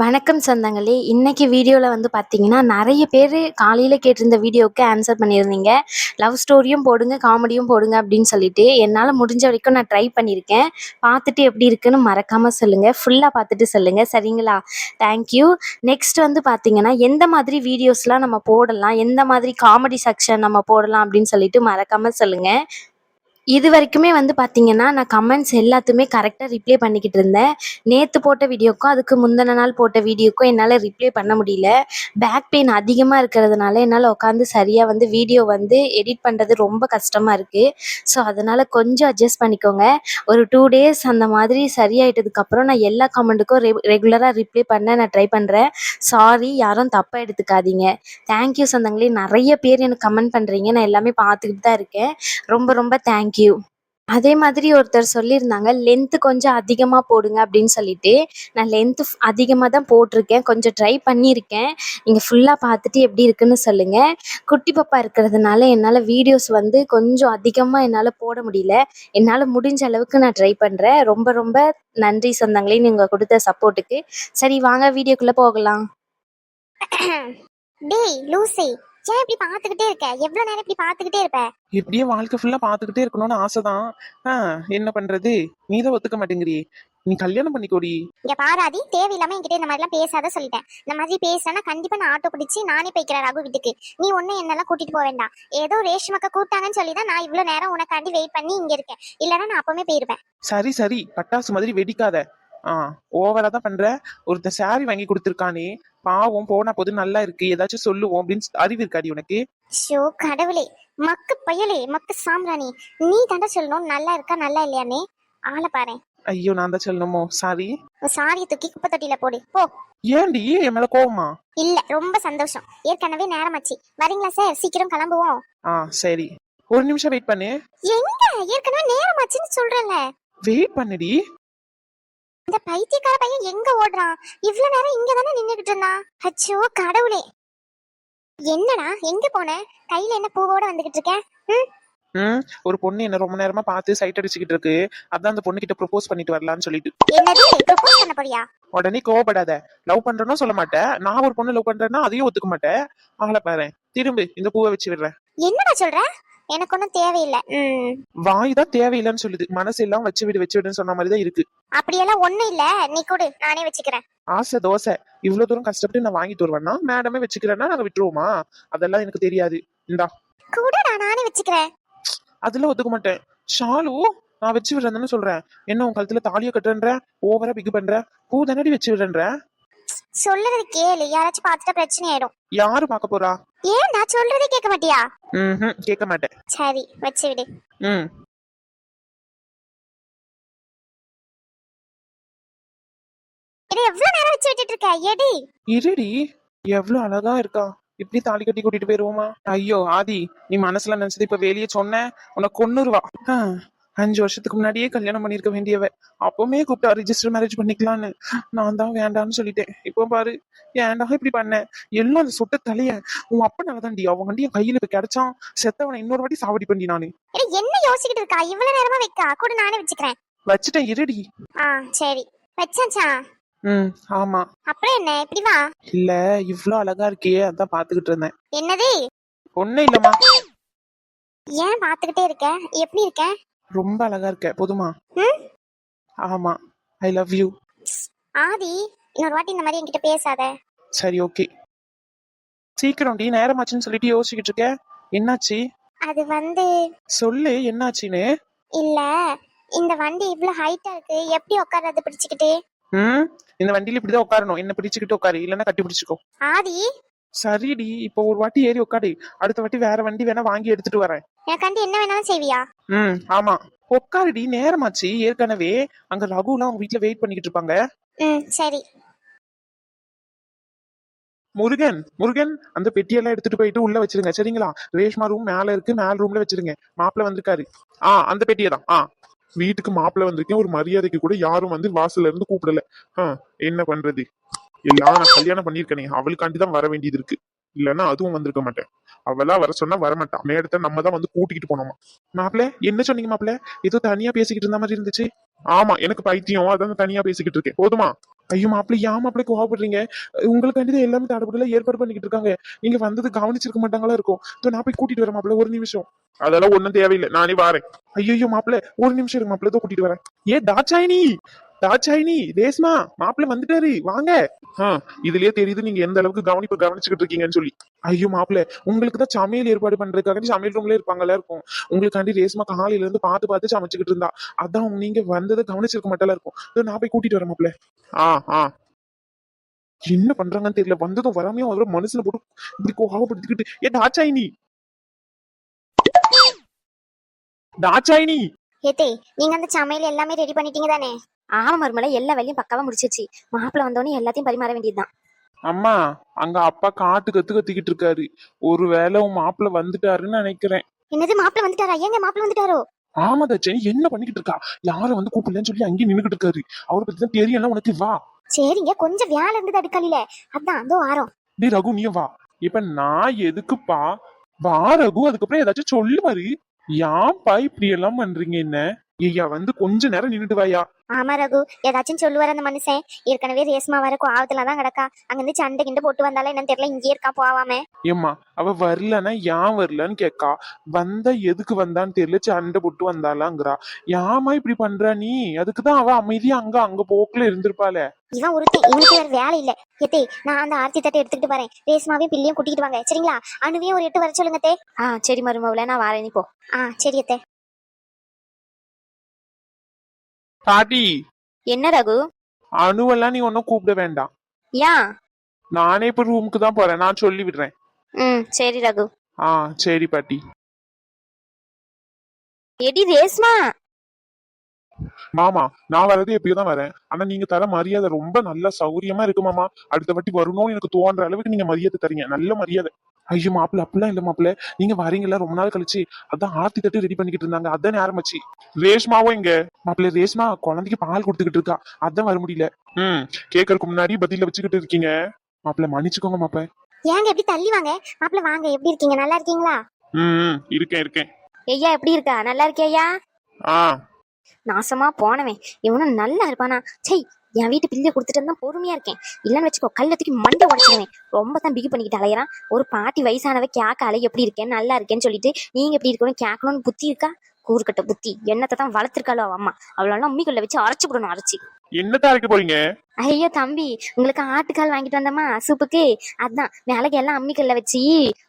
வணக்கம் சொந்தங்களே. இன்னைக்கு வீடியோவில் வந்து பார்த்தீங்கன்னா நிறைய பேர் காலையில் கேட்டிருந்த வீடியோவுக்கு ஆன்சர் பண்ணியிருந்தீங்க. லவ் ஸ்டோரியும் போடுங்க காமெடியும் போடுங்க அப்படின்னு சொல்லிட்டு. என்னால் முடிஞ்ச வரைக்கும் நான் ட்ரை பண்ணியிருக்கேன். பார்த்துட்டு எப்படி இருக்குன்னு மறக்காமல் சொல்லுங்கள் ஃபுல்லாக பார்த்துட்டு சொல்லுங்கள் சரிங்களா? தேங்க்யூ நெக்ஸ்ட் வந்து பார்த்தீங்கன்னா எந்த மாதிரி வீடியோஸ்லாம் நம்ம போடலாம்? எந்த மாதிரி காமெடி செக்ஷன் நம்ம போடலாம் அப்படின்னு சொல்லிட்டு மறக்காமல் சொல்லுங்கள் இது வரைக்குமே வந்து பார்த்தீங்கன்னா நான் கமெண்ட்ஸ் எல்லாத்துமே கரெக்டாக ரிப்ளை பண்ணிக்கிட்டு இருந்தேன். நேற்று போட்ட வீடியோக்கும் அதுக்கு முந்தின நாள் போட்ட வீடியோக்கும் என்னால் ரிப்ளை பண்ண முடியல. பேக் பெயின் அதிகமாக இருக்கிறதுனால என்னால் உட்காந்து சரியாக வந்து வீடியோ வந்து எடிட் பண்ணுறது ரொம்ப கஷ்டமாக இருக்குது ஸோ அதனால் கொஞ்சம் அட்ஜஸ்ட் பண்ணிக்கோங்க. ஒரு டூ டேஸ் அந்த மாதிரி சரியாயிட்டதுக்கப்புறம் நான் எல்லா கமெண்ட்டுக்கும் ரெ ரெகுலராக ரிப்ளை பண்ண நான் ட்ரை பண்ணுறேன் சாரி யாரும் தப்பாக எடுத்துக்காதீங்க. தேங்க்யூ சொந்தங்களே. நிறைய பேர் எனக்கு கமெண்ட் பண்ணுறீங்க நான் எல்லாமே பார்த்துக்கிட்டு தான் இருக்கேன். ரொம்ப ரொம்ப தேங்க்யூ அதே மாதிரி ஒருத்தர் சொல்லியிருந்தாங்க லென்த்து கொஞ்சம் அதிகமாக போடுங்க அப்படின்னு சொல்லிட்டு. நான் லென்த்து அதிகமாக தான் போட்டிருக்கேன். கொஞ்சம் ட்ரை பண்ணியிருக்கேன். நீங்கள் ஃபுல்லாக பார்த்துட்டு எப்படி இருக்குன்னு சொல்லுங்கள் குட்டி பாப்பா இருக்கிறதுனால என்னால் வீடியோஸ் வந்து கொஞ்சம் அதிகமாக என்னால் போட முடியல. என்னால் முடிஞ்ச அளவுக்கு நான் ட்ரை பண்ணுறேன் ரொம்ப ரொம்ப நன்றி சொந்தங்களே நீங்கள் கொடுத்த சப்போர்ட்டுக்கு சரி வாங்க வீடியோக்குள்ளே போகலாம். டேய் லூசி. ஏன் இப்படி பார்த்துக்கிட்டே இருக்க? எவ்வளவு நேரம் இப்படி பார்த்துக்கிட்டே இருப்ப? இப்படியே வாழ்க்கை ஃபுல்லா பாத்துக்கிட்டே இருக்கணும்னு ஆசைதான். ஆ, என்ன பண்றது? நீ தான் ஒத்துக்க மாட்டேங்கிறியே. நீ கல்யாணம் பண்ணிக்கோடி. இங்க பாராதி தேவையில்லாம என்கிட்ட இந்த மாதிரிலாம் பேசாத சொல்லிட்டேன். இந்த மாதிரி பேசினா கண்டிப்பா நான் ஆட்டோ பிடிச்சி நானே போய்க்கிறேன் ரகு வீட்டுக்கு. நீ ஒன்னும் என்னெல்லாம் கூட்டிட்டு போக வேண்டாம். ஏதோ ரேஷ்மக்கா கூப்பிட்டாங்கன்னு சொல்லி தான் நான் இவ்வளவு நேரம் உனக்காண்டி வெயிட் பண்ணி இங்க இருக்கேன். இல்லைன்னா நான் அப்பவுமே போயிருப்பேன் சரி சரி. பட்டாசு மாதிரி வெடிக்காத. ஆ ஓவரா தான் பண்ற. ஒருத்தன் சாரி வாங்கி கொடுத்துருக்கானே. பாவம் போனா போது நல்லா இருக்கு. ஏதாச்சும் சொல்லுவோம் அப்படின்னு அறிவு இருக்காடி உனக்கு? ஷோ கடவுளே மக்கு பயலே மக்கு சாம்பிராணி நீ தாண்டா சொல்லணும் நல்லா இருக்கா நல்லா இல்லையானே? ஆளை பாரு ஐயோ நான் தான் சொல்லணுமோ? சாரி சாரியை தூக்கி குப்பை தொட்டியில போடு. போ. ஏன்டி? என் மேல கோவமா? இல்ல ரொம்ப சந்தோஷம். ஏற்கனவே நேரமாச்சு. வரீங்களா சார்? சீக்கிரம் கிளம்புவோம். ஆ சரி. ஒரு நிமிஷம் வெயிட் பண்ணு. எங்க? ஏற்கனவே நேரமாச்சுன்னு சொல்றேன்ல. வெயிட் பண்ணுடி. இந்த பைத்தியக்கார பையன் எங்க ஓடுறான்? இவ்வளவு நேரம் இங்க தானே நின்னுகிட்டு இருந்தான்? அச்சோ கடவுளே. என்னடா எங்க போன? கையில என்ன பூவோட வந்துகிட்டு இருக்க? ம்? ம் ஒரு பொண்ணு என்ன ரொம்ப நேரமா பார்த்து சைட் அடிச்சுக்கிட்டு இருக்கு. அதான் அந்த பொண்ணு கிட்ட ப்ரொபோஸ் பண்ணிட்டு வரலான்னு சொல்லிட்டு. என்னது? ப்ரொபோஸ் பண்ண போறியா? உடனே கோவப்படாத. லவ் பண்றேன்னு சொல்ல மாட்டேன் நான் ஒரு பொண்ணு லவ் பண்றேன்னா அதையும் ஒத்துக்க மாட்டேன் ஆளை பாரு. திரும்பு இந்த பூவை வச்சு விடுறேன். என்னடா சொல்ற? எனக்கு ஒன்றும் தேவையில்லை. ம். வாய் தான் தேவையில்லைன்னு சொல்லுது. மனசு எல்லாம் வச்சு விடு வச்சு விடுன்னு சொன்ன மாதிரி தான் இருக்கு. அப்படியெல்லாம் ஒண்ணும் இல்ல. நீ கொடு. நானே வச்சுக்கிறேன். ஆசை தோசை. இவ்வளவு தூரம் கஷ்டப்பட்டு நான் வாங்கிட்டு வருவேன்னா மேடமே வச்சுக்கிறேன்னா நாங்க விட்டுருவோமா? அதெல்லாம் எனக்கு தெரியாது. இந்தா. கூடடா நானே வச்சுக்கிறேன். அதெல்லாம் ஒத்துக்க மாட்டேன். ஷாலு நான் வச்சு விடுறேன்னு சொல்றேன். என்ன உன் கழுத்துல தாலியை கட்டுறேன்ற? ஓவரா பிக் பண்ற? பூ தானடி வச்சு விடுறேன்ற? சொல்லுறது கேளு. யாராச்சும் பார்த்துட்டா பிரச்சனை ஆயிடும் யாரு பார்க்க போறா? ஏன் நான் சொல்றதே கேட்க மாட்டியா? ம் கேட்க மாட்டேன். சரி வச்சு விடு. ம். இது எவ்வளவு நேரம் வச்சு விட்டுட்டு இருக்க? எடி. இருடி. எவ்வளவு அழகா இருக்கா. இப்படி தாலி கட்டி கூட்டிட்டு போயிருவோமா? ஐயோ ஆதி நீ மனசுல நினைச்சது இப்ப வெளியே சொன்ன உனக்கு கொன்னுருவா. அஞ்சு வருஷத்துக்கு முன்னாடியே கல்யாணம் பண்ணிருக்க வேண்டியவ. அப்பவுமே கூப்பிட்டா ரிஜிஸ்டர் மேரேஜ் பண்ணிக்கலான்னு. நான் தான் வேண்டாம்னு சொல்லிட்டேன். இப்போ பாரு ஏன்டா இப்படி பண்ண? எல்லாம் அந்த சொட்ட தலைய. உன் அப்பனால தான்டி அவன் வண்டி என் கையில இப்ப கிடைச்சான் செத்தவனை இன்னொரு வாட்டி சாவடி பண்ணி நானு. என்ன யோசிக்கிட்டு இருக்கா? இவ்வளவு நேரமா வைக்கா? கூட நானே வச்சுக்கிறேன். வச்சுட்டேன் இருடி. ஆ சரி. வச்சாச்சா? ம் ஆமா. அப்புறம் என்ன? இப்படி வா. இல்ல இவ்ளோ அழகா இருக்கியே அதான் பாத்துக்கிட்டு இருந்தேன். என்னது? ஒண்ணும் இல்லம்மா. ஏன் பாத்துக்கிட்டே இருக்க? எப்படி இருக்க? ரொம்ப அழகா இருக்க. போதுமா? ஆமா. ஐ லவ் யூ ஆதி இன்னொரு வாட்டி இந்த மாதிரி என்கிட்ட பேசாத. சரி ஓகே சீக்கிரம் டி நேரமாச்சுன்னு சொல்லிட்டு யோசிச்சுக்கிட்டு இருக்க. என்னாச்சு? அது வந்து சொல்லு என்னாச்சுன்னு. இல்ல இந்த வண்டி இவ்வளவு ஹைட்டா இருக்கு. எப்படி உட்கார்றது பிடிச்சுக்கிட்டு? ம்? இந்த வண்டியில இப்படிதான் உட்காரணும். என்ன பிடிச்சுக்கிட்டு உட்காரு. இல்லைன்னா கட்டி பிடிச்சுக்கோ. ஆதி சரிடி இப்போ ஒரு வாட்டி ஏறி உட்காரு அடுத்த வாட்டி வேற வண்டி வேணா வாங்கி எடுத்துட்டு வரேன். எனக்காண்டி என்ன வேணாலும் செய்வியா? ம் ஆமா. உட்காருடி நேரமாச்சு. ஏற்கனவே அங்க ரகுலாம் அவங்க வீட்டுல வெயிட் பண்ணிக்கிட்டு இருப்பாங்க. ம் சரி. முருகன் முருகன் அந்த பெட்டியெல்லாம் எடுத்துட்டு போயிட்டு உள்ள வச்சிருங்க. சரிங்களா? ரேஷ்மா ரூம் மேல இருக்கு. மேல ரூம்ல வச்சிருங்க. மாப்பிள்ள வந்திருக்காரு. ஆ அந்த பெட்டியை தான். ஆ. வீட்டுக்கு மாப்பிள்ளை வந்திருக்கேன். ஒரு மரியாதைக்கு கூட யாரும் வந்து வாசல்ல இருந்து கூப்பிடல. ஆ, என்ன பண்றது? எல்லாம் நான் கல்யாணம் பண்ணிருக்கனே அவளுக்காண்டி தான் வர வேண்டியது இருக்கு. இல்லைன்னா அதுவும் வந்திருக்க மாட்டேன். அவளா வர சொன்னா வரமாட்டான் மேடத்தை நம்ம தான் வந்து கூட்டிகிட்டு போனோமா. மாப்பிள்ள என்ன சொன்னீங்க மாப்பிள்ள ஏதோ தனியா பேசிக்கிட்டு இருந்த மாதிரி இருந்துச்சு. ஆமா எனக்கு பைத்தியம். அதான் தனியா பேசிக்கிட்டு இருக்கேன். போதுமா? ஐயோ மாப்பிள்ள ஏன் மாப்பிள்ளை கோவப்படுறீங்க? உங்களுக்காண்டி தான் எல்லாமே தடப்படல ஏற்பாடு பண்ணிக்கிட்டு இருக்காங்க. நீங்க வந்தது கவனிச்சிருக்க மாட்டாங்களா இருக்கும். நான் போய் கூட்டிட்டு வரேன் மாப்பிள்ள ஒரு நிமிஷம். அதெல்லாம் ஒண்ணும் தேவையில்லை. நானே வரேன். ஐயோ மாப்பிள்ள ஒரு நிமிஷம் இருக்கு மாப்பிள்ள கூட்டிட்டு வரேன். ஏ தாச்சாயினி தாட்சாயினி ரேஸ்மா மாப்பிள்ளை வந்துட்டாரு. வாங்க. இதுலயே தெரியுது நீங்க எந்த அளவுக்கு கவனிப்பு கவனிச்சுக்கிட்டு இருக்கீங்கன்னு சொல்லி. ஐயோ மாப்பிள்ள உங்களுக்கு தான் சமையல் ஏற்பாடு பண்றதுக்காக சமையல் ரூம்ல இருப்பாங்கல்ல இருக்கும். உங்களுக்காண்டி ரேஸ்மா காலையில இருந்து பார்த்து பார்த்து சமைச்சுக்கிட்டு இருந்தா. அதான் நீங்க வந்ததை கவனிச்சிருக்க மாட்டால இருக்கும். நான் போய் கூட்டிட்டு வரேன் மாப்பிள்ள. ஆ ஆ. என்ன பண்றாங்கன்னு தெரியல. வந்ததும் வராமையும் அவரோட மனசுல போட்டு இப்படி கோவப்படுத்திக்கிட்டு ஏ டாச்சாயினி டாச்சாயினி ஏத்தே நீங்க அந்த சமையல் எல்லாமே ரெடி பண்ணிட்டீங்க தானே ஆமா மருமலை எல்லா வேலையும் பக்காவா முடிச்சிருச்சு. மாப்பிள்ளை வந்தோடனே எல்லாத்தையும் பரிமாற வேண்டியதுதான். அம்மா அங்க அப்பா காட்டு கத்து கத்திக்கிட்டு இருக்காரு. ஒருவேளை உன் மாப்பிள்ள வந்துட்டாருன்னு நினைக்கிறேன். என்னது மாப்பிள்ள வந்துட்டாரா? ஏங்க மாப்பிள்ள வந்துட்டாரோ? ஆமா தச்சனி என்ன பண்ணிக்கிட்டு இருக்கா? யாரும் வந்து கூப்பிடலன்னு சொல்லி அங்கேயே நின்னுகிட்டு இருக்காரு. அவரை பத்தி தான் தெரியல உனக்கு வா. சரிங்க கொஞ்சம் வேலை இருந்தது அடுக்கலில அதான் அதோ வாரம். டேய் ரகு நீ வா. இப்ப நான் எதுக்குப்பா? வா ரகு அதுக்கப்புறம் ஏதாச்சும் சொல்லுவாரு. ஏன்பா இப்படி எல்லாம் பண்றீங்க என்ன? ஐயா வந்து கொஞ்ச நேரம் நின்னுட்டு வாயா ஆமா ரகு. ஏதாச்சும் சொல்லுவார் அந்த மனுஷன். ஏற்கனவே ரேஸ்மா வர கோவத்துல தான் கிடக்கா. அங்கிருந்து சண்டை கிண்டு போட்டு வந்தாலும் என்னன்னு தெரியல இங்கே இருக்கா போவாம. ஏம்மா அவ வரலன்னா ஏன் வரலன்னு கேக்கா வந்தா எதுக்கு வந்தான்னு தெரியல சண்டை போட்டு வந்தாலாங்கிறா ஏமா இப்படி பண்றா நீ? அதுக்குதான் அவ அமைதியா அங்க அங்க போக்குல இருந்திருப்பாளே. இவன் ஒருத்தன் இவனுக்கு வேற வேலை இல்ல. எத்தே நான் அந்த ஆர்த்தி தட்டை எடுத்துக்கிட்டு வரேன். ரேஸ்மாவையும் பிள்ளையும் கூட்டிட்டு வாங்க. சரிங்களா? அணுவையும் ஒரு எட்டு வர சொல்லுங்க தே. ஆ சரி மருமவுல நான் வரேன் நீ போ. ஆ சரி அத்தே. பாட்டி என்ன ரகு? அணுவெல்லாம் நீ ஒன்னும் கூப்பிட வேண்டாம். ஏன் நானே இப்ப ரூமுக்கு தான் போறேன். நான் சொல்லி விடுறேன். ம் சரி ரகு. ஆ சரி பாட்டி. எடி ரேஸ்மா மாமா நான் வரது எப்பயோ தான் வரேன். ஆனா நீங்க தர மரியாதை ரொம்ப நல்ல சௌரியமா இருக்கு மாமா. அடுத்த வாட்டி வரணும்னு எனக்கு தோன்ற அளவுக்கு நீங்க மரியாதை தரீங்க. நல்ல மரியாதை. ஐயோ மாப்பிள்ள அப்படிலாம் இல்ல மாப்பிள்ள. நீங்க வரீங்களா ரொம்ப நாள் கழிச்சு. அதான் ஆர்த்தி தட்டு ரெடி பண்ணிக்கிட்டு இருந்தாங்க. அதான் ஆரம்பிச்சு ரேஷ்மாவும் இங்க? மாப்பிள்ள ரேஸ்மா குழந்தைக்கு பால் கொடுத்துக்கிட்டு இருக்கா. அதான் வர முடியல. ம் கேக்கறதுக்கு முன்னாடி பதில வச்சுக்கிட்டு இருக்கீங்க. மாப்பிள்ள மன்னிச்சுக்கோங்க மாப்பிள்ள. ஏங்க எப்படி தள்ளி வாங்க? மாப்பிள்ள வாங்க. எப்படி இருக்கீங்க? நல்லா இருக்கீங்களா? ம் இருக்கேன் இருக்கேன். ஐயா எப்படி இருக்கா? நல்லா இருக்கியா ஆ. நாசமா போனவன். இவனும் நல்லா இருப்பானா. சை என் வீட்டு பிள்ளைய கொடுத்துட்டு தான் பொறுமையா இருக்கேன். இல்லன்னு வச்சுக்கோ கல்ல தூக்கி மண்டை உடச்சிடுவேன் ரொம்ப தான் பிகு பண்ணிக்கிட்டு அலையறான் ஒரு பாட்டி வயசானவ கேட்க அலை எப்படி இருக்கேன்? நல்லா இருக்கேன்னு சொல்லிட்டு நீங்க எப்படி இருக்கணும்? கேட்கணும்னு புத்தி இருக்கா? கூறுகட்ட புத்தி. என்னத்தை தான் வளர்த்திருக்காளோ அவ அம்மா. அவளெல்லாம் உம்மிக்குள்ள வச்சு அரைச்சு விடணும் அரைச்சி. என்னத்தான் அரைக்க போறீங்க? ஐயோ தம்பி உங்களுக்கு ஆட்டுக்கால் வாங்கிட்டு வந்தோமா சூப்புக்கு. அதான் வேலைக்கு எல்லாம் அம்மிக்கல்ல வச்சு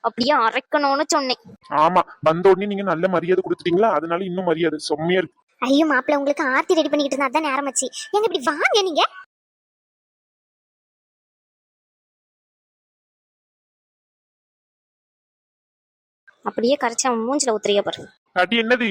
அப்படியே அரைக்கணும்னு சொன்னேன். ஆமா வந்த உடனே நீங்க நல்ல மரியாதை கொடுத்துட்டீங்களா? அதனால இன்னும் மரியாதை செம்மையா இருக்கு. ஐயோ மாப்பிள்ள உங்களுக்கு ஆர்த்தி ரெடி பண்ணிக்கிட்டு இருந்தா அதான் நேரம் ஆச்சு. ஏங்க இப்படி வாங்க நீங்க? அப்படியே கரைச்சி மூஞ்சில ஊத்துறிய பாரு. பாட்டி என்னது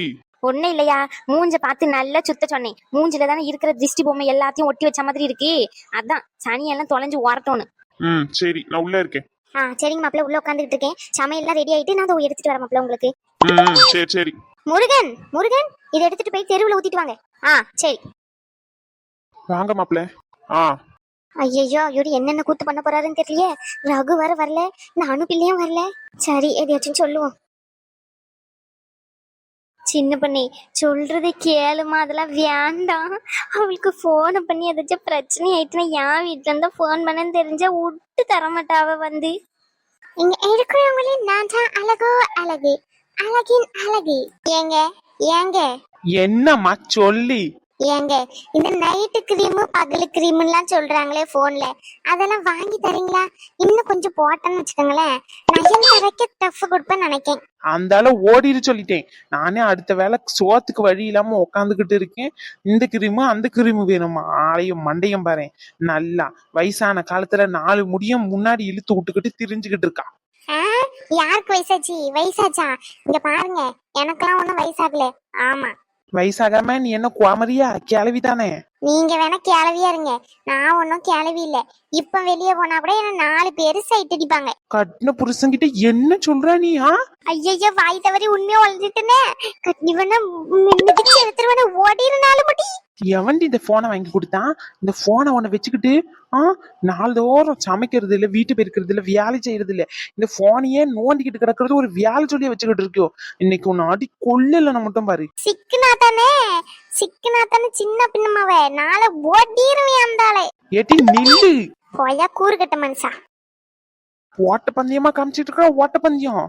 ஒண்ணும் இல்லையா? மூஞ்ச பார்த்து நல்லா சுத்த சொன்னேன். மூஞ்சில தானே இருக்கிற திருஷ்டி பொம்மை எல்லாத்தையும் ஒட்டி வச்ச மாதிரி இருக்கு. அதான் சனியெல்லாம் தொலைஞ்சு ஓரட்டோன்னு ம் சரி நான் உள்ள இருக்கேன். ஆ சரிங்க மாப்பிள்ள உள்ள உட்காந்துக்கிட்டு இருக்கேன். சமையல்லாம் ரெடி ஆயிட்டு நான் அதை எடுத்துட்டு வரேன் மாப்பிள்ள உங்களுக்கு. ம், சரி சரி. முருகன் முருகன். இதை எடுத்துட்டு போய் தெருவுல ஊத்திட்டு வாங்க. ஆ சரி. வாங்க மாப்பிள்ள. ஆ. ஐயோ இவரு என்னென்ன கூத்து பண்ண போறாருன்னு தெரியலையே. ரகு வர வரல அணு பிள்ளையும் வரல. சரி எதையாச்சும் சொல்லுவோம். சின்ன பண்ணி சொல்றது கேளுமா அதெல்லாம் வேண்டாம். அவளுக்கு ஃபோனை பண்ணி ஏதாச்சும் பிரச்சனை ஆயிட்டுனா என் வீட்டுல இருந்தா ஃபோன் பண்ணன்னு தெரிஞ்சா விட்டு தர மாட்டா அவ வந்து. இங்க இருக்கிறவங்களே நான் தான் அழகோ அழகு. அழகின் அழகு. ஏங்க ஏங்க? என்னம்மா சொல்லி? ஏங்க இந்த நைட்டு கிரீமு பகலு கிரீம்லாம் சொல்றாங்களே போன்ல அதெல்லாம் வாங்கி தரீங்களா? இன்னும் கொஞ்சம் போட்டேன்னு வச்சுக்கோங்களேன். நயம் தரைக்க டஃப் கொடுப்பேன்னு நினைக்கேன். அந்த ஆள ஓடிடு சொல்லிட்டேன். நானே அடுத்த வேலை சோத்துக்கு வழி இல்லாம உக்காந்துக்கிட்டு இருக்கேன். இந்த கிரீமு அந்த கிரீமு வேணுமா ஆளையும் மண்டையும் பாரு நல்லா வயசான காலத்துல நாலு முடியும் முன்னாடி இழுத்து விட்டுக்கிட்டு திரிஞ்சுக்கிட்டு இருக்கா. யாருக்கு வயசாச்சு? வயசாச்சா? இங்க பாருங்க எனக்கெல்லாம் ஒன்றும் வயசாகல. ஆமா. வயசாகாம நீ என்ன குவாமரியா? கிளவி தானே நீங்க வேணா கிளவியா இருங்க. நான் ஒன்றும் கிளவி இல்ல. இப்ப வெளியே போனா கூட என்ன நாலு பேரு சைட் அடிப்பாங்க. கட்டின புருஷன்கிட்ட என்ன சொல்ற நீ ஆ? ஐயய்யோ வாய் தவறி உண்மையா வளர்ந்துட்டேனே மிதிச்சு எடுத்துருவன ஓடினாலும் முடி எவன்டி இந்த போனை வாங்கி கொடுத்தான் இந்த போனை உன்னை வச்சுக்கிட்டு ஆ நாள்தோறும் சமைக்கிறது இல்ல வீட்டு பெருக்கிறது இல்ல வேலை செய்யறது இல்ல. இந்த போனையே நோண்டிக்கிட்டு கிடக்கிறது ஒரு வேலை சொல்லியே வச்சுக்கிட்டு இருக்கியோ. இன்னைக்கு உன்னை அடி கொல்லல மட்டும் பாரு. சிக்குனா தானே சிக்குனா தானே சின்ன பின்னமாவே நாளை ஓடிருவேன் அந்தாளே. ஏட்டி நில்லு. போயா கூறு கட்ட மனுஷா. ஓட்ட பந்தயமா காமிச்சிட்டு இருக்கா ஓட்ட பந்தயம்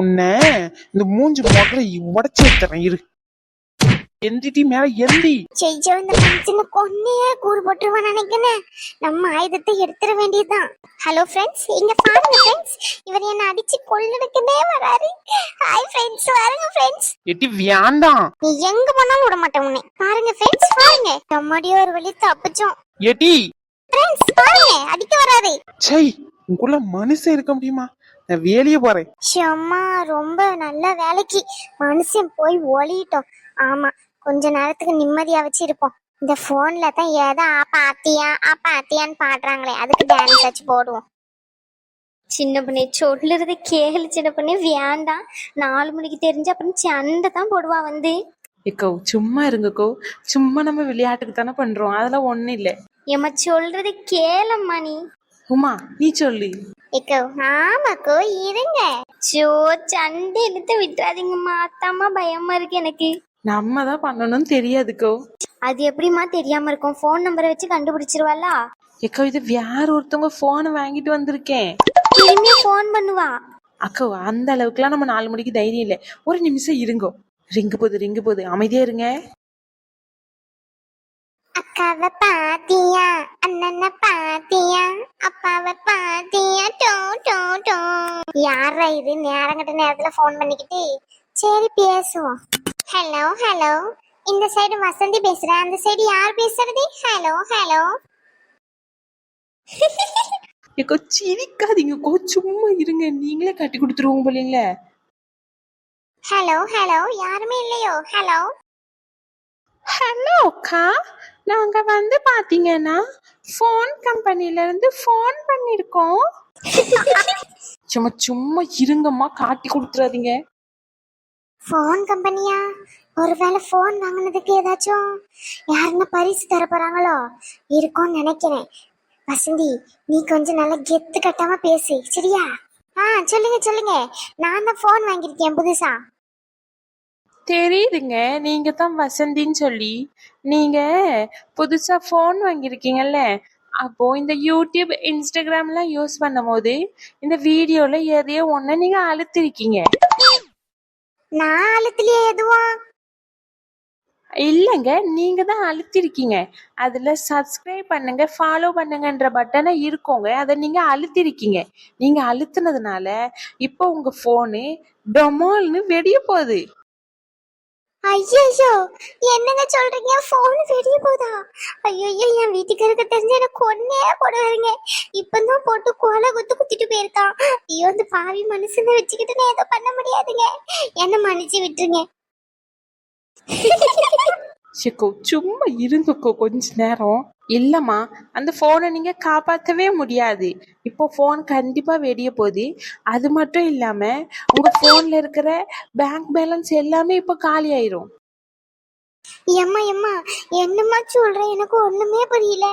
உன்னை இந்த மூஞ்சி முகரை உடச்சு வைக்கிறேன் இரு. எந்திட்டி மேல எந்தி. செய்யோ இந்த மனுஷனை கொன்னே கூறு போட்டுருவான் நினைக்கிறேன். நம்ம ஆயுதத்தை எடுத்துட வேண்டியதுதான். ஹலோ ஃப்ரெண்ட்ஸ் இங்க பாருங்க ஃப்ரெண்ட்ஸ் இவர் என்ன அடிச்சு கொள்ளுனதுக்குன்னே வராரு. ஹாய் ஃப்ரெண்ட்ஸ் பாருங்க ஃப்ரெண்ட்ஸ் எட்டி வேண்டாம் நீ எங்க போனாலும் விட மாட்டேன் உன்னை. பாருங்க ஃப்ரெண்ட்ஸ் பாருங்க. நம்மடியே ஒரு வழி தப்பிச்சோம். எட்டி. ஃப்ரெண்ட்ஸ் பாருங்க. அடிக்க வராரு. சை உங்களுக்குள்ள மனுஷன் இருக்க முடியுமா? நான் வேலையே போறேன். ஷம்மா ரொம்ப நல்ல வேலைக்கு மனுஷன் போய் ஒளிட்டோம். ஆமா கொஞ்ச நேரத்துக்கு நிம்மதியா வச்சு இருப்போம். இந்த போன்ல தான் ஏதோ ஆப்பா ஆத்தியான்னு பாடுறாங்களே. அதுக்கு டான்ஸ் வச்சு போடுவோம். சின்ன பொண்ணே சொல்லுறதை கேளு சின்ன பொண்ணே. வேண்டாம். நாலு மணிக்கு தெரிஞ்ச அப்புறம் சண்டை தான் போடுவா வந்து. ஏக்கோ சும்மா இருங்கக்கோ சும்மா நம்ம விளையாட்டுக்கு தானே பண்றோம். அதெல்லாம் ஒண்ணும் இல்ல. ஏம்மா சொல்றதை கேளம்மா நீ. உமா நீ சொல்லு. இக்கோ ஆமாக்கோ இருங்க. சோ சண்டை இழுத்து விட்டுறாதீங்கம்மா அத்தாம்மா பயமா இருக்கு எனக்கு. நம்ம தான் பண்ணணும்னு தெரியாதுக்கோ. அது எப்படிம்மா தெரியாம இருக்கும்? ஃபோன் நம்பரை வச்சு கண்டுபிடிச்சிருவாளா? ஏக்கோ இது வேற ஒருத்தவங்க போனை வாங்கிட்டு வந்திருக்கேன். திரும்பியும் ஃபோன் பண்ணுவா? அக்கோ அந்த அளவுக்குலாம் நம்ம நாலு மணிக்கு தைரியம் இல்ல. ஒரு நிமிஷம் இருங்கோ. ரிங்கு போகுது ரிங்கு போகுது. அமைதியா இருங்க. அக்காவை பாத்தியா? அண்ணனை பாத்தியா? அப்பாவை பாத்தியா? டோ டோ டோ. யாரா இது? நேரங்கட்ட நேரத்துல ஃபோன் பண்ணிக்கிட்டு சரி பேசுவோம். ஹலோ ஹலோ இந்த சைடு வசந்தி பேசுறேன் அந்த சைடு யார் பேசுறது? ஹலோ ஹலோ ஏக்கோ சிரிக்காதீங்கக்கோ சும்மா இருங்க. நீங்களே கட்டி கொடுத்துருவோம் போலீங்களே ஹலோ ஹலோ யாருமே இல்லையோ? ஹலோ ஹலோ அக்கா. நாங்க வந்து பாத்தீங்கன்னா ஃபோன் கம்பெனில இருந்து ஃபோன் பண்ணிருக்கோம். சும்மா சும்மா இருங்கம்மா காட்டி கொடுத்துறாதீங்க. ஃபோன் கம்பெனியா ஒருவேளை ஃபோன் வாங்கினதுக்கு ஏதாச்சும் யாருன்னா பரிசு தர போறாங்களோ? இருக்கும்னு நினைக்கிறேன். வசந்தி நீ கொஞ்சம் நல்லா கெத்து கட்டாம பேசு சரியா? ஆ சொல்லுங்க சொல்லுங்க. நான் தான் ஃபோன் வாங்கியிருக்கேன் புதுசா. தெரியுதுங்க. நீங்க தான் வசந்தின்னு சொல்லி. நீங்க புதுசா ஃபோன் வாங்கியிருக்கீங்கல்ல? அப்போ இந்த யூடியூப் இன்ஸ்டாகிராம்லாம் யூஸ் பண்ணும்போது இந்த வீடியோல எதையோ ஒண்ணு நீங்க அழுத்திருக்கீங்க. நான் அழுத்துலயே எதுவும் இல்லைங்க நீங்க தான் அழுத்திருக்கீங்க. அதுல சப்ஸ்கிரைப் பண்ணுங்க ஃபாலோ பண்ணுங்கன்ற பட்டனை இருக்கோங்க. அதை நீங்க அழுத்திருக்கீங்க. நீங்க அழுத்துனதுனால இப்போ உங்க போனு டொமால்னு வெடிய போகுது. ஐயோ என்னங்க சொல்றீங்க? ஃபோன் வெளிய போதா? ஐயோ என் வீட்டுக்காரருக்கு தெரிஞ்ச எனக்கு கொன்னே போடுவாருங்க. இப்பதான் போட்டு கோலை குத்து குத்திட்டு போயிருக்கான். ஐயோ அந்த பாவி மனுஷனை வச்சுக்கிட்டு நான் எதுவும் பண்ண முடியாதுங்க. என்ன மன்னிச்சு விட்டுருங்க. சிக்கோ சும்மா இருங்கக்கோ கொஞ்ச நேரம். இல்லம்மா அந்த ஃபோனை நீங்கள் காப்பாற்றவே முடியாது. இப்போ ஃபோன் கண்டிப்பாக வெடிய போகுது. அது மட்டும் இல்லாமல் உங்கள் ஃபோனில் இருக்கிற பேங்க் பேலன்ஸ் எல்லாமே இப்போ காலி ஆயிரும். எம்மா எம்மா என்னம்மா சொல்கிறேன் எனக்கு ஒண்ணுமே புரியல.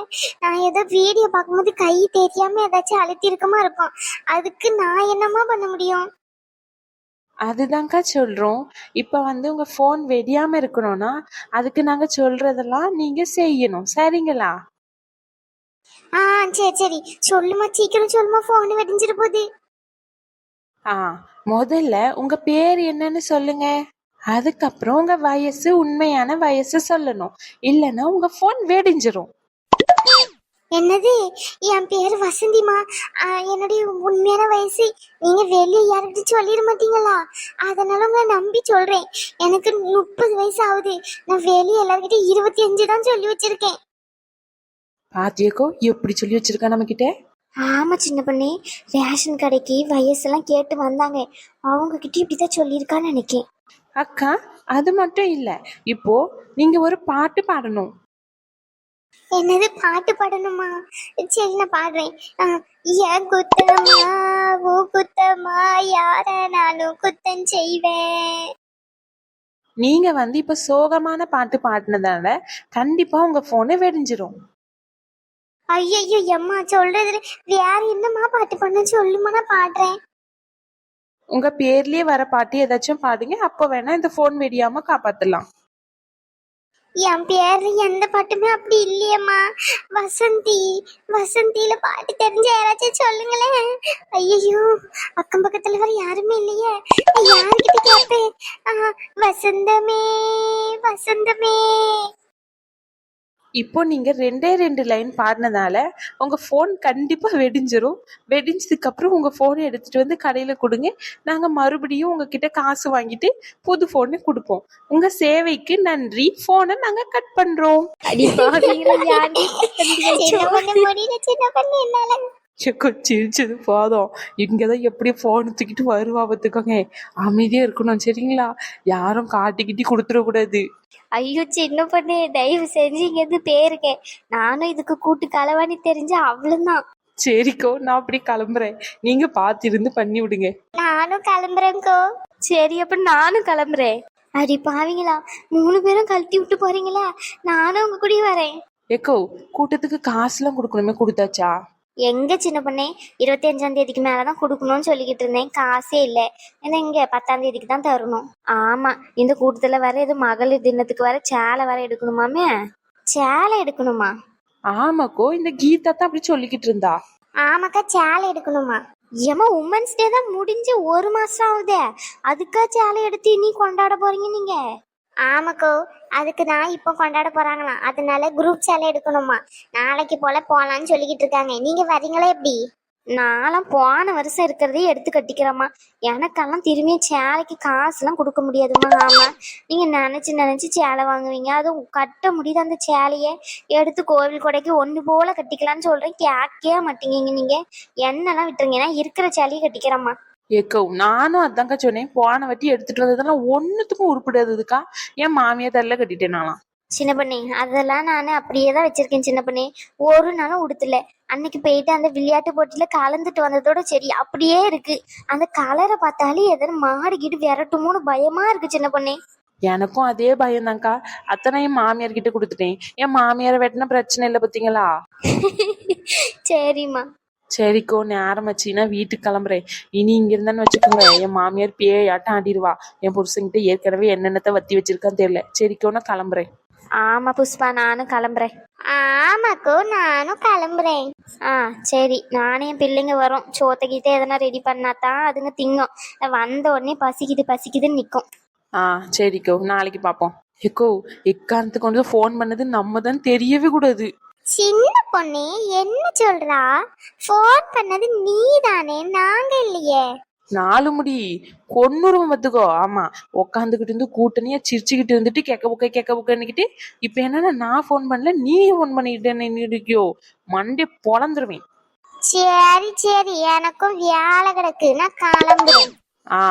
நான் ஏதோ வீடியோ பார்க்கும்போது கை தெரியாம ஏதாச்சும் அழுத்தி இருக்கமா இருக்கும். அதுக்கு நான் என்னம்மா பண்ண முடியும்? அதுதான்க்கா சொல்றோம். இப்ப வந்து உங்க போன் வெடியாம இருக்கணும்னா அதுக்கு நாங்க சொல்றதெல்லாம் நீங்க செய்யணும். சரிங்களா? ஆ சரி சரி. சொல்லுமா சீக்கிரம் சொல்லுமா ஃபோன் வெடிஞ்சிட்டு போகுது ஆ முதல்ல உங்க பேர் என்னன்னு சொல்லுங்க. அதுக்கப்புறம் உங்க வயசு உண்மையான வயசு சொல்லணும். இல்லைன்னா உங்க போன் வெடிஞ்சிரும். என்னது? என் பேர் வசந்திமா என்னுடைய உண்மையான வயசு. நீங்க வெளியே யார்கிட்ட சொல்லிட மாட்டீங்களா? அதனால உங்களை நம்பி சொல்றேன். எனக்கு முப்பது வயசு ஆகுது. நான் வெளியே எல்லார்கிட்ட இருபத்தி அஞ்சு தான் சொல்லி வச்சிருக்கேன். பாத்தியக்கோ எப்படி சொல்லி வச்சிருக்கா நம்ம கிட்ட ஆமா சின்ன பொண்ணே. ரேஷன் கடைக்கு வயசெல்லாம் கேட்டு வந்தாங்க. அவங்க கிட்ட இப்படிதான் சொல்லியிருக்கான்னு நினைக்கேன். அக்கா அது மட்டும் இல்ல. இப்போ நீங்க ஒரு பாட்டு பாடணும். என்னது பாட்டு பாடணுமா? சரி நான் பாடுறேன். ஏன் குத்தமா ஓ குத்தமா யார நானும் குத்தம் செய்வேன். நீங்க வந்து இப்ப சோகமான பாட்டு பாடினதால கண்டிப்பா உங்க போனு வெடிஞ்சிரும். ஐயோ எம்மா சொல்றது வேற என்னம்மா பாட்டு பண்ண சொல்லுமா நான் பாடுறேன். உங்க பேர்லயே வர பாட்டு ஏதாச்சும் பாடுங்க. அப்போ வேணா இந்த போன் வெடியாம காப்பாத்தலாம். என் பேர் எந்த பாட்டுமே அப்படி இல்லையம்மா. வசந்தி வசந்தியில பாட்டு தெரிஞ்ச யாராச்சும் சொல்லுங்களேன். ஐயோ அக்கம் பக்கத்துல வர யாருமே இல்லையே. நான் யாருக்கிட்ட கேட்பேன்? ஆ, வசந்தமே வசந்தமே. இப்போ நீங்க ரெண்டே ரெண்டு லைன் பாடினதால உங்க ஃபோன் கண்டிப்பா வெடிஞ்சிரும். வெடிஞ்சதுக்கு அப்புறம் உங்க போனை எடுத்துட்டு வந்து கடையில கொடுங்க. நாங்க மறுபடியும் உங்ககிட்ட காசு வாங்கிட்டு புது போனை கொடுப்போம். உங்க சேவைக்கு நன்றி. போனை நாங்க கட் பண்றோம். எக்கோ சிரிச்சது போதும். இங்கதான் எப்படி போன் தூக்கிட்டு வருவா பார்த்துக்கோங்க. அமைதியா இருக்கணும் சரிங்களா? யாரும் காட்டிக்கிட்டி கொடுத்துடக்கூடாது. ஐயோ சின்ன பொண்ணு தயவு செஞ்சு இங்க இருந்து பேருங்க நானும் இதுக்கு கூட்டு களவாணி தெரிஞ்ச அவ்வளவுதான் சரிக்கோ நான் அப்படி கிளம்புறேன். நீங்க பார்த்திருந்து பண்ணி விடுங்க. நானும் கிளம்புறேன்க்கோ சரி அப்ப நானும் கிளம்புறேன். அடி பாவிங்களா மூணு பேரும் கழட்டி விட்டு போறீங்களா. நானும் உங்க கூடயே வரேன். எக்கோ கூட்டத்துக்கு காசுலாம் கொடுக்கணுமே கொடுத்தாச்சா? எங்க சின்ன பொண்ணே? இருபத்தி அஞ்சாம் தேதிக்கு மேலதான் கொடுக்கணும்னு சொல்லிக்கிட்டு இருந்தேன். காசே இல்லை. ஏன்னா இங்க பத்தாம் தேதிக்கு தான் தரணும். ஆமா. இந்த கூட்டத்துல வர இது மகளிர் தினத்துக்கு வர சேலை வர எடுக்கணுமாமே? சேலை எடுக்கணுமா? ஆமாக்கோ இந்த கீதா தான் அப்படி சொல்லிக்கிட்டு இருந்தா. ஆமாக்கா சேலை எடுக்கணுமா? ஏமா உமன்ஸ் டே தான் முடிஞ்சு ஒரு மாசம் ஆகுதே. அதுக்கா சேலை எடுத்து நீ கொண்டாட போறீங்க நீங்க? ஆமாக்கோ அதுக்கு தான் இப்போ கொண்டாட போறாங்களாம். அதனால குரூப் சேலை எடுக்கணுமா? நாளைக்கு போல போலான்னு சொல்லிக்கிட்டு இருக்காங்க. நீங்க வரீங்களா எப்படி? நான்லாம் போன வருஷம் இருக்கிறதே எடுத்து கட்டிக்கிறேம்மா. எனக்கெல்லாம் திரும்பி சேலைக்கு காசுலாம் கொடுக்க முடியாதுமா ஆமாம் நீங்கள் நினச்சி நினச்சி சேலை வாங்குவீங்க. அதுவும் கட்ட முடியுது அந்த சேலையை? எடுத்து கோவில் கொடைக்கு ஒன்று போல கட்டிக்கலான்னு சொல்கிறேன் கேட்கவே மாட்டீங்க நீங்கள் என்னெல்லாம் விட்டுருங்க. இருக்கிற சேலையை கட்டிக்கிறேம்மா. ஏக்கோ நானும் அதாங்க சொன்னேன் போன வாட்டி எடுத்துட்டு வந்ததெல்லாம் ஒன்னுத்துக்கும் உருப்படாததுக்கா. என் மாமியா தள்ள கட்டிட்டேன் நான்லாம் சின்ன பண்ணே அதெல்லாம் நான் அப்படியே தான் வச்சிருக்கேன் சின்ன பண்ணே. ஒரு நாளும் உடுத்தல. அன்னைக்கு போயிட்டு அந்த விளையாட்டு போட்டியில கலந்துட்டு வந்ததோட சரி அப்படியே இருக்கு. அந்த கலரை பார்த்தாலே எதனா மாடிக்கிட்டு விரட்டுமோன்னு பயமா இருக்கு சின்ன பண்ணே. எனக்கும் அதே பயம்தான்க்கா அத்தனை என் மாமியார் கிட்ட கொடுத்துட்டேன். என் மாமியாரை வெட்டின பிரச்சனை இல்லை பார்த்தீங்களா சரிம்மா. சரிக்கோ நேரம் ஆச்சுன்னா வீட்டுக்கு கிளம்புறேன். இனி இங்க இருந்தான்னு வச்சுக்கோங்க என் மாமியார் பேயாட்டம் ஆடிடுவா என் புருஷன்கிட்ட ஏற்கனவே என்னென்னத்தை வத்தி வச்சிருக்கான்னு தெரியல. சரிக்கோ நான் கிளம்புறேன். ஆமா புஷ்பா நானும் கிளம்புறேன். ஆமாக்கோ நானும் கிளம்புறேன். ஆ சரி. நானே என் பிள்ளைங்க வரும். சோத்தக்கிட்ட எதனா ரெடி பண்ணாதான் அதுங்க திங்கும். வந்த உடனே பசிக்குது பசிக்குதுன்னு நிற்கும் ஆ சரிக்கோ. நாளைக்கு பார்ப்போம் எக்கோ எக்காரணத்துக்கு கொண்டு ஃபோன் பண்ணது நம்ம தான் தெரியவே கூடாது. சின்ன பொண்ணே என்ன சொல்றா? ஃபோன் பண்ணது நீ தானே நாங்க இல்லையே. நாலு முடி. கொன்னுருவம் பார்த்துக்கோ ஆமா உக்காந்துக்கிட்டு இருந்து கூட்டணியா சிரிச்சுக்கிட்டு இருந்துட்டு கேக்க புக்க கேக்க புக்கன்னுக்கிட்டு இப்ப என்னன்னா நான் ஃபோன் பண்ணல நீ ஃபோன் பண்ணிக்கிட்டேன்னு இருக்கியோ மண்டே பொழந்துருவேன் சரி சரி எனக்கும் வேலை கிடக்கு. நான் கிளம்புறேன். ஆ.